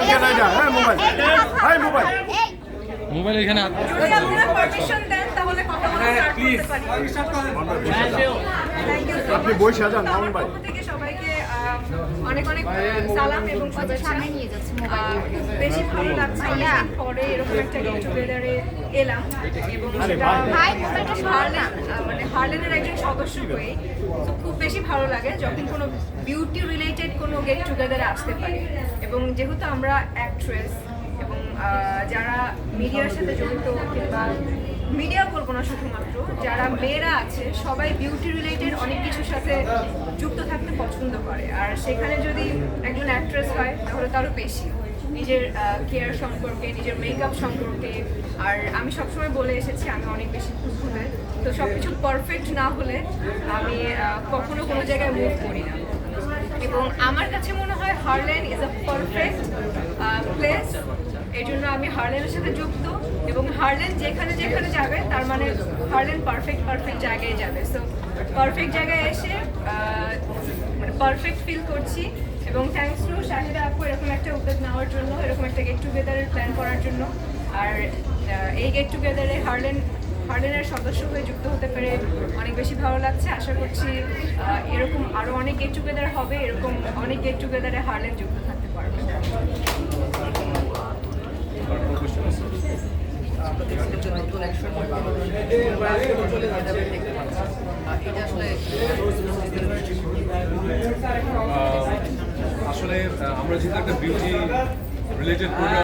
হ্যাঁ মোবাইল। হ্যাঁ এখানে so আপনি মামুন ভাই। সবাইকে আহ, অনেক অনেক সালাম এবং সামনে নিয়ে যাচ্ছে বেশি ভালো লাগছে পরে এরকম একটা গেট টুগেদারে এলাম। এবং মানে হারলেনের একজন সদস্য হয়ে তো খুব বেশি ভালো লাগে। যখন কোনো বিউটি কোনো গেট টুগেদারে আসতে পারি। এবং যেহেতু আমরা অ্যাক্ট্রেস এবং যারা মিডিয়ার সাথে জড়িত কিংবা মিডিয়া বলব না শুধুমাত্র, যারা মেয়েরা আছে, সবাই বিউটি রিলেটেড অনেক কিছুর সাথে যুক্ত থাকতে পছন্দ করে। আর সেখানে যদি একজন অ্যাক্ট্রেস হয়, তাহলে তো আরও বেশি। নিজের কেয়ার সম্পর্কে, নিজের মেকআপ সম্পর্কে। আর আমি সবসময় বলে এসেছি, আমি অনেক বেশি খুঁজে তো সব কিছু পারফেক্ট না হলে আমি কখনো কোনো জায়গায় মুভ করি না। আমার কাছে মনে হয় Harlem is a perfect place এই জন্য আমি হারলেনের সাথে যুক্ত এবং হারলেন যেখানে যেখানে যাবে, তার মানে হারলেন পারফেক্ট পারফেক্ট জায়গায় যাবে। সো পারফেক্ট জায়গায় এসে মানে পারফেক্ট ফিল করছি এবং থ্যাঙ্কস টু শাহিদা আপু, এরকম একটা উদ্যোগ নেওয়ার জন্য, এরকম একটা গেট টুগেদারের প্ল্যান করার জন্য। আর এই গেট টুগেদারে হারলেন হার্লেনের সদস্য হয়ে যুক্ত হতে পেরে অনেক বেশি ভালো লাগছে। আশা করছি এরকম আরও অনেক গেট টুগেদার হবে, এরকম অনেক গেট টুগেদারে হার্লেন যুক্ত থাকতে পারবে। আসলে আমরা যেহেতু একটা বিউটি রিলেটেড প্রোগ্রাম